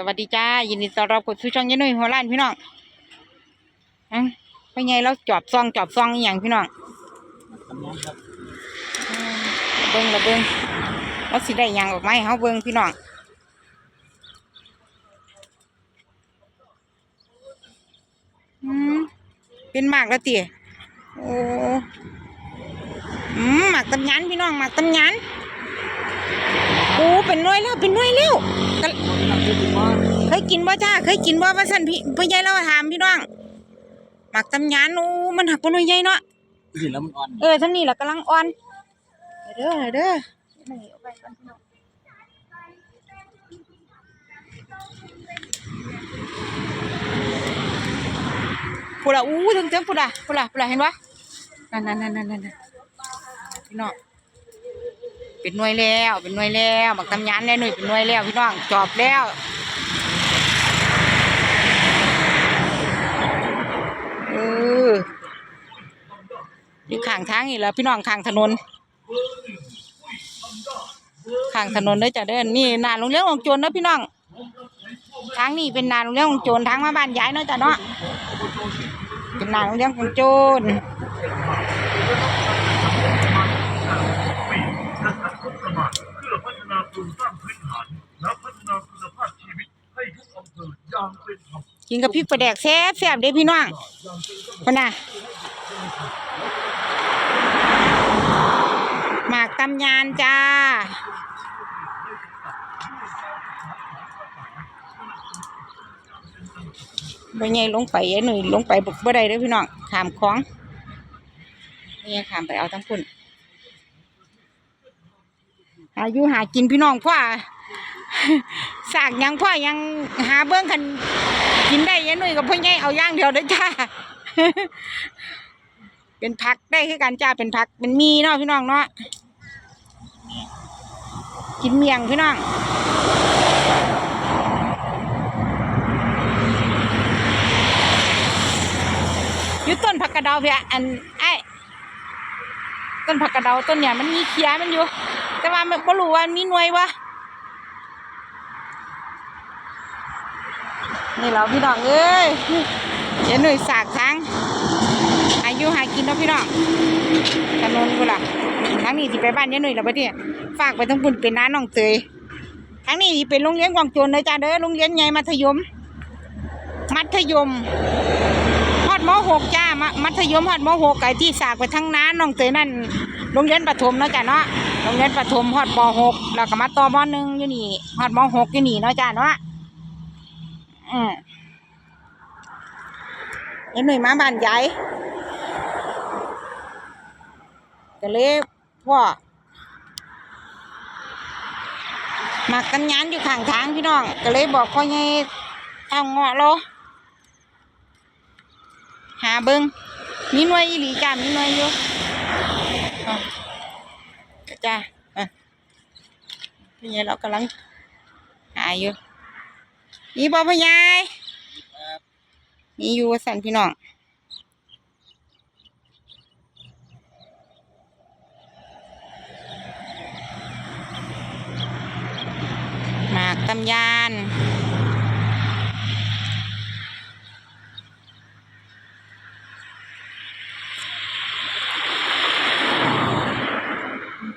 สวัสดีจ้า ยินดีต้อนรับเข้าสู่ช่องยายนุ่ยหัวล้านพี่น้องอะเป็นไงเราจอบซองจอบซองอย่างพี่น้องเบิ้งละเบิ้งเราสิได้ยังออกมาให้เฮาเบิ้งพี่น้องอืมเป็นหมากแล้วติโอ้อืมหมากตำยันพี่น้องหมากตำยันโอ้เป็นน้อยแล้วเป็นน้อยแล้ว เคยกินบ่จ้าเคยกินบ่ว่าสั่นพี่พ่อใหญ่เราถามพี่น้องหมักตำยานโอ้มันหักปนใหญ่เนาะกินแล้วมันอ่อนเออท่านี้ล่ะกำลังอ่อนเด้อเด้อไม่เอาไปก่อนพี่น้องพูดละอู้ถึงเต็มพูดละพูดละพูดละเห็นปะนั่นนั่นนั่นนั่นนั่นพี่น้อง เป็นหน่วยแล้วเป็นหน่วยแล้วหมักตำยานแน่หน่วยเป็นหน่วยแล้วพี่น้องจอบแล้วเอออยู่ข้างทางนี่แหละพี่น้องข้างถนนข้างถนนเด้อจะเด้อนี่นาโรงเรียนของโจรเด้อพี่น้องทางนี้เป็นนาโรงเรียนของโจรทางมาบ้านย้ายเนาะจ้ะเนาะเป็นนาโรงเรียนของโจร เพื่อพัฒนาโครงสร้างพื้นฐานและพัฒนาคุณภาพชีวิตให้ทุกอำเภออย่างเป็นธรรม กินกับพริกปลาแดกแซ่บแซ่บเด้พี่น้องพนน่ะหมากตำยานจ้าบ่ใหญ่ลงไปไอ้หนุ่ยลงไปบ่บ่ได้เด้อพี่น้องขามคลองนี่ขามไปเอาทั้งพุ่นหายู่หากินพี่น้องพ่อสากยังพ่อยังหาเบิ่งคัน กินได้ไอ้หนุ่ยกับพ่อใหญ่เอาย่างเดียวเด้จ้า เป็นผักได้คือกันจ้าเป็นผักเป็นมีเนาะพี่น้องเนาะกินเมียงพี่น้องอยู่ต้นผักกระเดาเพียอันไอ้ต้นผักกระเดาต้นเนี่ยมันมีเขียมันอยู่ แต่ว่าไม่รู้ว่ามีหน่วยวะ นี่เราพี่น้องเอ้ยเดี๋ยวหน่วยสากทางอายุหากินเนาะพี่น้องถนนกูล่ะทางนี้ที่ไปบ้านยายหนุ่ยแล้วปเนี่ยฝากไปทั้งปุ่นเป็นน้าน้องเตยทางนี้เป็นโรงเรียนกวางโจรเลยจ้าเด้อโรงเรียนใหญ่มัธยม มัธยมฮอดมหกจ้ามัธยมฮอดมหกไอ้ที่สากไปทั้งน้าน้องเตยนั่นโรงเรียนประถมเนาะจ้ะเนาะโรงเรียนประถมฮอดมหกแล้วก็มาต่อมหนึ่งอยู่นี่ฮอดมหกอยู่นี่เนาะจ้ะเนาะ อืมไอ้หน่วยมาบ้านใหญ่ก็เลยพ่อมักกันยานอยู่ข้างทางพี่น้อง ก็เลยบอกพ่อไงเอาเงาะโลหาเบิงมีหน่วยอีหลีจ้ามีหน่วยอยู่อะจ้าพี่ใหญ่เรากำลังหาอยู่ มีบ่พ่อใหญ่มีอยู่ว่าสั่นพี่น้องหมากตำยาน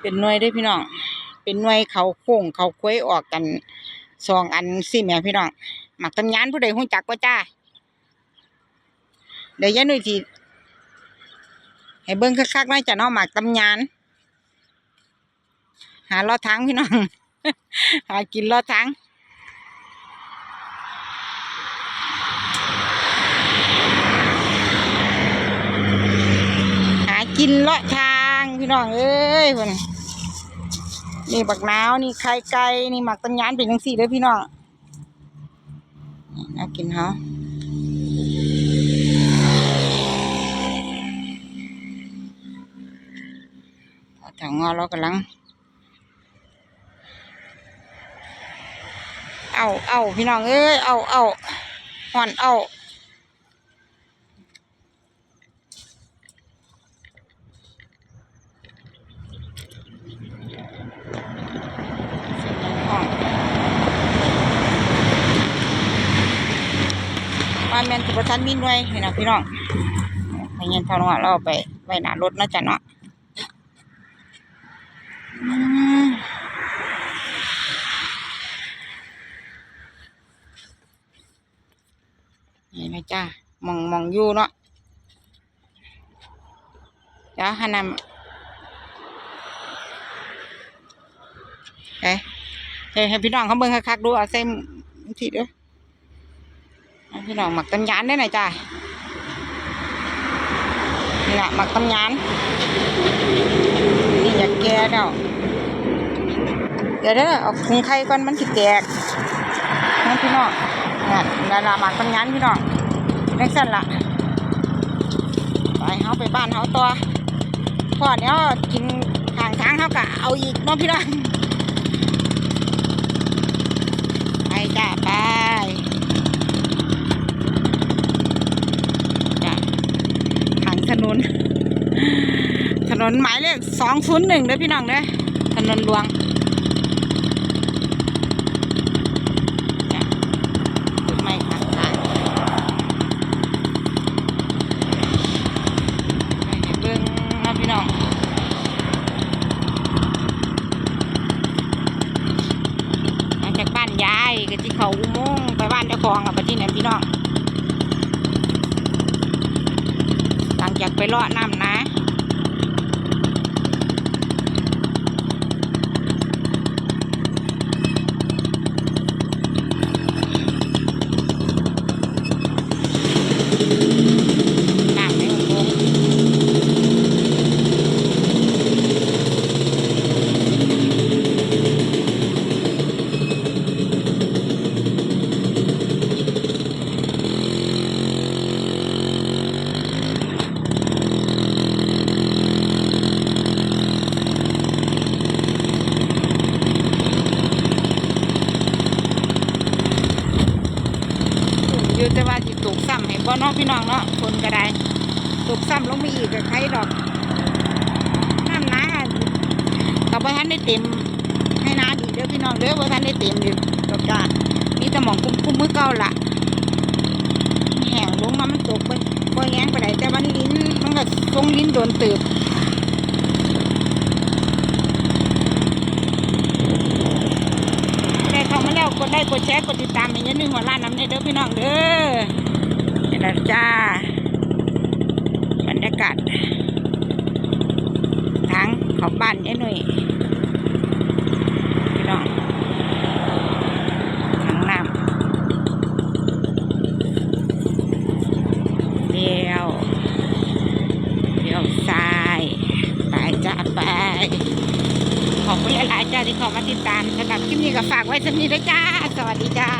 เป็นหน่วยเด้วยพี่น้อง เป็นหน่วยเขาโค้งเขาควยออกกัน สองอันสิแม่พี่น้องหมักตำยานผู้ใดหูจักก็จ้าเดี๋ยวยายหนุ่ยทีให้เบิ้งคักๆน่อยจ้ะเนาะหมักตำยาน หาลอดทางพี่น้อง หากินลอดทางหากินลาะทางพี่น้องเอ้ยคน นี่บักนาวนี่ไข่ไก่นี่หมักตัญญานเป็นจังสี่เด้อพี่น้องน่ากินเฮาพอถังงอเรากำลัง เอาเอาพี่น้องเอ้ยเอาเอาห่อนเอา อ่อน แม่นสิบ่ทันมีหน่วยนี่นะพี่น้องให้เงินเท่านั้นเราไปไว้หนารถนาะจ้ะเนาะนี่นะจ้ามองมองอยู่เนาะเดี๋ยวหานำเอ้ยให้พี่น้องเขาเบิ่งคักๆดูเอาใส่ทีเด้อให้ พี่น้องหมักตำยานได้หน่อยจ้านี่แหละหมักตำยานนี่อยากแก่แล้วเดี๋ยวเด้อเอาถุงไข่ก่อนมันสิแตกนั่นพี่น้องนั่นดาราหมักตำยานพี่น้องนักสั่นละไปเฮาไปบ้านเฮาตัวพ่อเดี๋ยกินทางทางเฮากะเอาอีกน้องพี่น้อง ไปจ้าไปจ้ะทางถนน ถ นนหมายเลขสองศูนย์หนึ่งเด้อพี่น้องเด้อถนนหลวงจ้ะจุดไม่ขาดสายไปให้เบิ่งนะพี่น้องมาจากบ้านยายก็ที่เขาอุโมงไปบ้านเจ้าของกับไปที่ไหนพี่น้องหลังจากไปเลาะน้ำนะน้ำในอุโมงค์ อยู่แต่ว่าจิตกซ้ำให้บ่เน้องพี่น้องเนาะคนก็ได้ตกซ้ำลงไปอีกกับใครดอกน้ำนากับบ่ทันได้เต็มให้น้าดีเด้อพี่น้องเด้อบ่ทันได้เต็มอยู่ดอกจ้ามีแต่หมองคุ้มๆมือเก่าละแห้งลงมามันตกไปบ่แห้งไปไหนแต่มันลิ้นมันก็ทรงลิ้นโดนตืบได้เข้ามาแล้ว กดไลค์กดแชร์กดติดตามให้อยันหนึ่งหัวล้านน้ำในเด้อพี่น้องเด้อนี่ละจ้า บรรยากาศทางขอบ้านยายหนุ่ยพี่น้องทางน้ำเลี้ยวเลี้ยวซ้ายไปจ้าไป ขอบคุณหลายๆจ้า ที่เข้ามาติดตามสำหรับคลิปนี้ก็ฝากไว้สักนิดนะจ้า สวัสดีจ้า